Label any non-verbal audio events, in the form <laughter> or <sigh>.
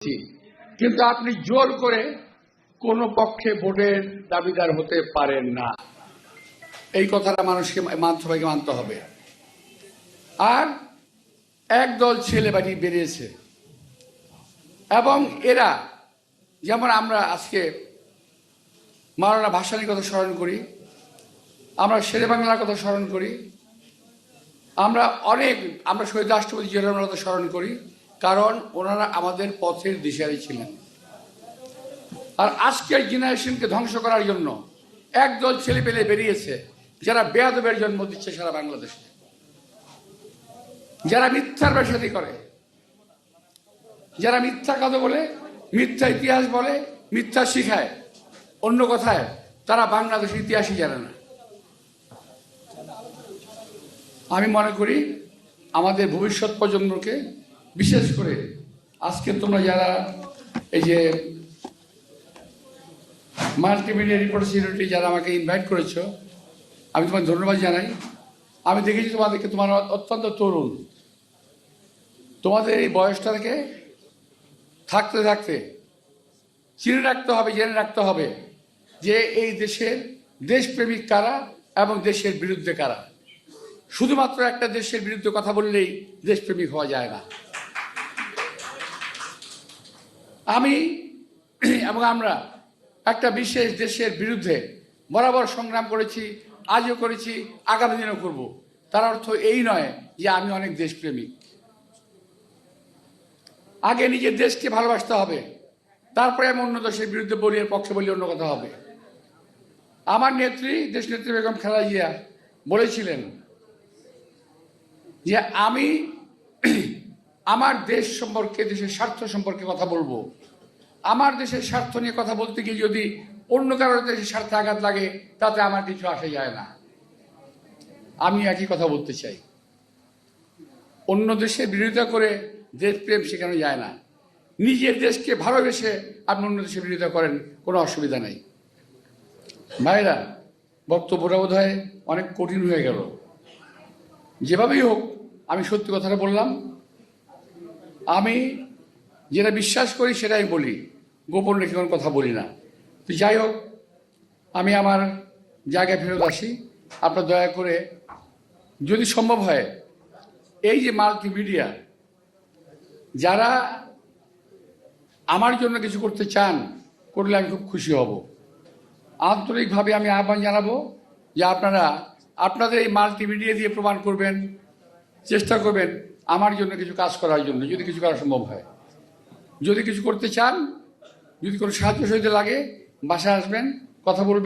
কিন্তু আপনি জোর করে কোন পক্ষে ভোটের দাবিদার হতে পারেন না। এই কথাটা মানুষকে মান- সবাইকে মানতে হবে। আর একদল ছেলে বাড়ি বেরিয়েছে। এবং এরা, যেমন আমরা আজকে মারানা ভাসানির কথা স্মরণ করি, আমরা শেরে বাংলার কথা স্মরণ করি, আমরা অনেক, আমরা শহীদ রাষ্ট্রপতি জিয়াউর কথা স্মরণ করি কারণ ওনারা আমাদের পথের দিশারি ছিলেন। আর আজকের জেনারেশনকে ধ্বংস করার জন্য একদল ছেলে পেলে বেরিয়েছে, যারা বেয়াদবের জন্ম দিচ্ছে সারা বাংলাদেশে। যারা মিথ্যার ব্যবসাদি করে, যারা মিথ্যা কথা বলে, মিথ্যা ইতিহাস বলে, মিথ্যা শিখায়। অন্য কথায়, তারা বাংলাদেশের ইতিহাসই জানে না। আমি মনে করি আমাদের ভবিষ্যৎ প্রজন্মকে বিশেষ করে আজকে তোমরা যারা এই যে মাল্টিমিডিয়া রিপোর্টার সিউরিটি যারা আমাকে ইনভাইট করেছ, আমি তোমার ধন্যবাদ জানাই। আমি দেখেছি তোমাদেরকে, তোমার অত্যন্ত তরুণ। তোমাদের এই বয়সটাকে থাকতে থাকতে, চিনে রাখতে হবে, জেনে রাখতে হবে যে এই দেশের দেশপ্রেমিক কারা এবং দেশের বিরুদ্ধে কারা। শুধুমাত্র একটা দেশের বিরুদ্ধে কথা বললেই দেশপ্রেমিক হওয়া যায় না। আমি <clears throat> এবং আমরা একটা বিশেষ দেশের বিরুদ্ধে বরাবর সংগ্রাম করেছি, আজও করেছি, আগামী দিনও করব। তার অর্থ এই নয় যে আমি অনেক দেশপ্রেমিক। আগে নিজের দেশকে ভালোবাসতে হবে, তারপরে আমি অন্য দেশের বিরুদ্ধে বলি, এর পক্ষে বলি, অন্য কথা হবে। আমার নেত্রী দেশ নেত্রী বেগম খালেদা জিয়া বলেছিলেন যে আমি আমার দেশ সম্পর্কে, দেশের স্বার্থ সম্পর্কে কথা বলব। আমার দেশের স্বার্থ নিয়ে কথা বলতে গিয়ে যদি অন্য কারোর দেশের স্বার্থে আঘাত লাগে, তাতে আমার কিছু আসে যায় না। আমি একই কথা বলতে চাই। অন্য দেশের বিরোধিতা করে দেশপ্রেম শেখানো যায় না। নিজের দেশকে ভালোবেসে আপনি অন্য দেশের বিরোধিতা করেন, কোনো অসুবিধা নেই। ভাইরা, বক্তব্যটা বোধ হয় অনেক কঠিন হয়ে গেল। যেভাবেই হোক, আমি সত্যি কথাটা বললাম। আমি যেটা বিশ্বাস করি সেটাই বলি, গোপন রেখে কোনো কথা বলি না। তো যাই হোক, আমি আমার জায়গায় ফেরত আসি। আপনার দয়া করে, যদি সম্ভব হয়, এই যে মাল্টিমিডিয়া যারা আমার জন্য কিছু করতে চান, করলে আমি খুব খুশি হব। আন্তরিকভাবে আমি আহ্বান জানাব যে আপনারা, আপনাদের এই মাল্টিমিডিয়া দিয়ে প্রমাণ করবেন চেষ্টা করবেন আমার জন্য কিছু কাজ করার জন্য, যদি কিছু করা সম্ভব হয়। যদি কিছু করতে চান, যদি কোনো সাহায্য সহিতে লাগে, বাসায় আসবেন, কথা বলবেন।